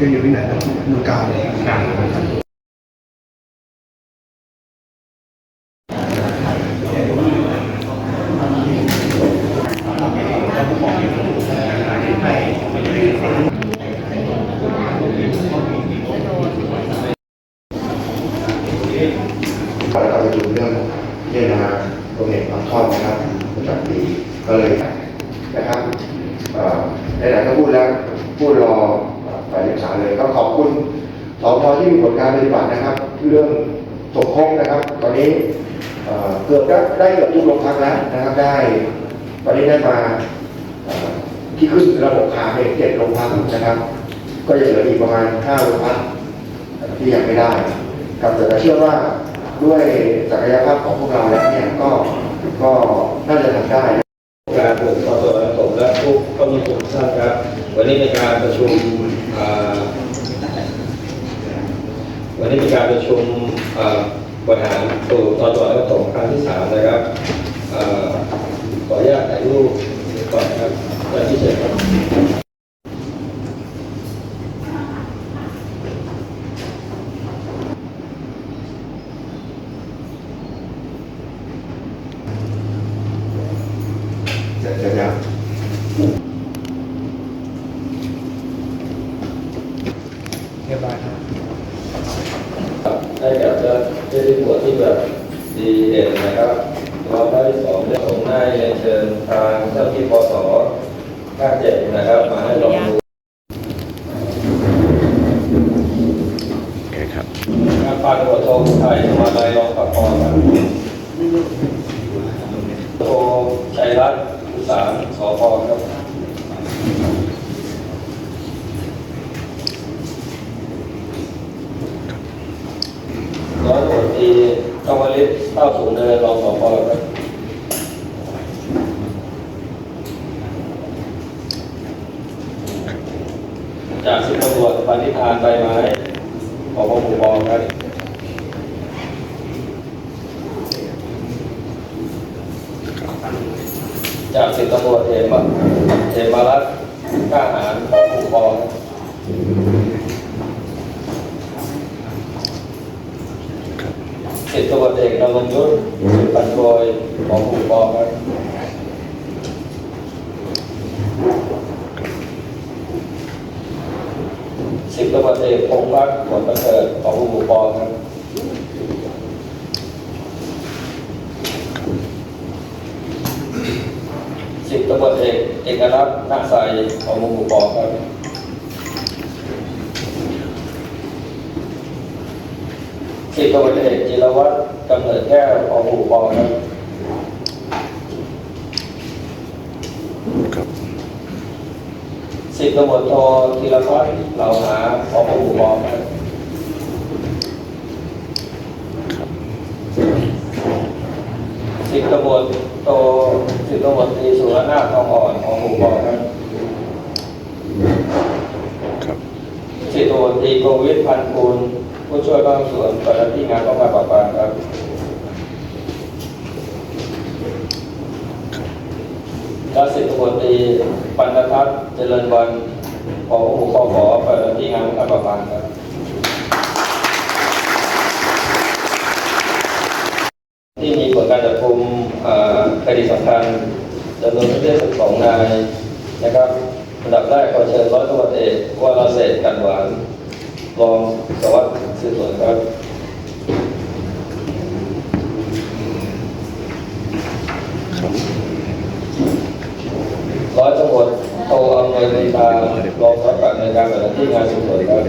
จะอยู่ที่ไหนนะเมืองการพอเราไปดูเรื่องเรื่องนาโรงเรียนปากท่อมนะครับประจำปีก็เลยนะครับเอ่อไหนๆก็พูดแล้วพูดรอ ฝ่ายเอกสาเลยก็ขอบคุณสพที่มีผลการปฏิบัตินะครับ เรื่องสมคบนะครับ ตอนนี้เกือบได้ได้เกือบทุกโรงพักแล้วนะครับได้ตอนนี้ได้มาที่ขึ้นระบบคาเป็นเจ็ดโรงพักนะครับ ก็จะเหลืออีกประมาณห้าโรงพักที่ยังไม่ได้ครับแต่เชื่อว่าด้วยศักยภาพของพวกเราแล้วเนี่ยก็ก็น่าจะทำได้การปกครองส่วนผสมและผู้ก็มีกลุ่มท่านครับ วันนี้มีการประชุม วันนี้มีการประชุมบริหารตัวตอนและตรงครั้งที่สามนะครับอ่าขออนุญาตถ่ายรูปก่อนครับตอนที่เชิญครับ เดี๋ยวเดี๋ยวเดี๋ยว เรียบร้อยครับ ให้กับเจ้าเจ้าที่ตรวจที่แบบดีเด่นนะครับรอบที่สองเรื่องผมได้เรียนเชิญทางเจ้าที่ปสภาเจ็ดนะครับ มาให้ลองดูการปาตำรวจโทไทยมาลายรองปภครับโทชัยรัตน์อุสารสพครับร้อยตำรวจตรีก วลิศเต้าสูงเนินรองสพครับจากสิบตำรวจปณิธานใบไม้ของพหมู่ปองครับจากสิบตำรวจเอมเอมารัตน์กล้าหารของผู้กอง สิบตำรวจเอกนรงค์ยุทธสืบปันโกยของผู้กองครับสิบตำรวจเอกพงษ์พักผลประเสริฐของผู้กองครับสิบตำรวจเอกเอกลักษณ์นาใสของมุมปองครับ สิบตำรวจเอกจิรวัตรกำเนิดแก้วของมุมปองครับสิบตำรวจโทธีรพัฒน์เหล่าหาของมุมปองครับสิบตำรวจโทสิบตำรวจตรีสุรนาถทองอ่อนของมุมปองครับ สิบตนตีโกวิทพันคูณผู้ช่วยกำสวนปฏิบัติงานป้องกันปราบปรามครับและสิบตำรวจตีปันทัศน์เจริญวันของอุปขอปฏิบัติงานป้องกันปราบปรามครับที่มีผลการจับกุมเอ่อคดีสำคัญจำนวนทั้สิ้น12นายนะครับ อันดับแรกขอเชิญร้อยตำรวจเอกวรเศษกันหวานรองสวัสดิ์สืบสวนครับร้อยตำรวจโทอำนวยนิตารองสารวัตรในการปฏิบัติงานสืบสวนครับ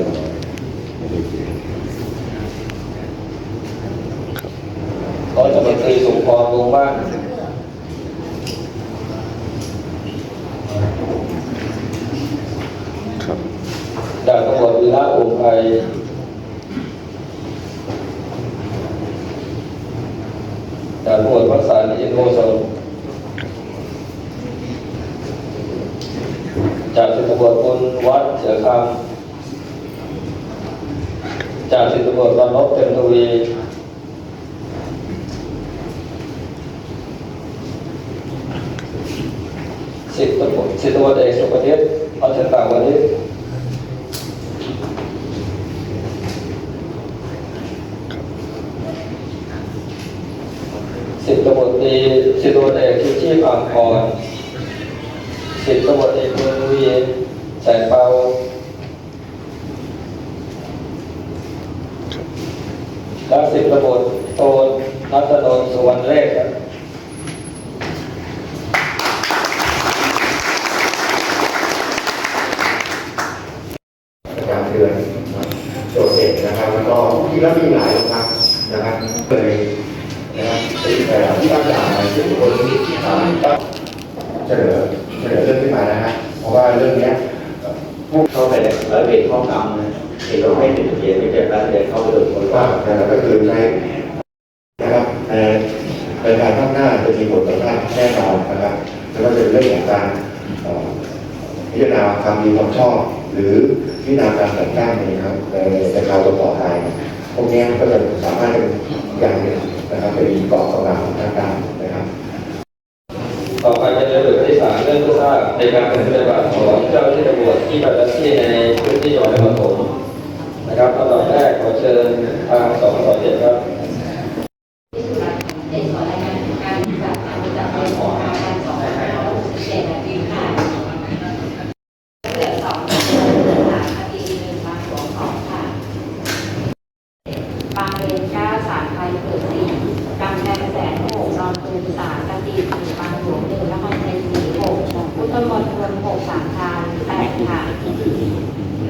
ร้อยตำรวจตรีสุพรวงบ้านดา บตำรวจวีระอุ่มไพดาบตำรวจวัชสารอินโมชนจากสิบตำรวจคุณวัดเสือคำจากสิบตำรวจวันลบเต็มทวีสิบตัวสิบตำรวจเอกสุภเทพเอาเชิญต่าวันนี้ สิบตำรวจตีสิบตำรวจเอกชูชีพอ่างพรสิบตำรวจเอกเมืองวีแสงเปาและสิบตำรวจโทนัทนนสุวรรณเลขครับเดือนโดดเด่นนะครับแล้วก็ที่เรามีหลายโรงพักนะครับเลย นะครับแต่ที่ตั้งด่านอะไรที่ทุกคนอ่าต้องเสนอเสนอเรื่องขึ้นมานะฮะเพราะว่าเรื่องเนี้ยพวกเข้าไปในร้อยเวรข้อกรรมนะเอกไม่ติดเขียนไม่เจ็บร้านเดินเข้าไปดูคนว่าแต่ก็คือใช้นะครับในในการข้างหน้าจะมีบทสัมภาษณ์แน่นอนนะครับแล้วก็จะเป็นเรื่องของการพิจารณาความดีความชอบ หรือพิจารณาการแต่งตั้งในครับในในคราวต่อไปพวกนี้ก็จะสามารถเป็นอย่างหนึ่ง นะครับเป็นเกาะกำลังองทางการนะครับ ต่อไปเป็นระเบียบที่สามเรื่องผู้ทราบในการปฏิบัติของเจ้าที่ตำรวจที่ปฏิบัติที่ในพื้นที่จังหวัดนครปฐมนะครับลำดับแรกขอเชิญทางสองสเจ็ดครับ คือสารกติหรือบางหลวงหนึ่งแนครชัยศสีหกพุทธมณฑลหกสามพานแปดค่ะ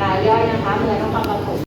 รายย่อยนะคะเมืองนครปฐม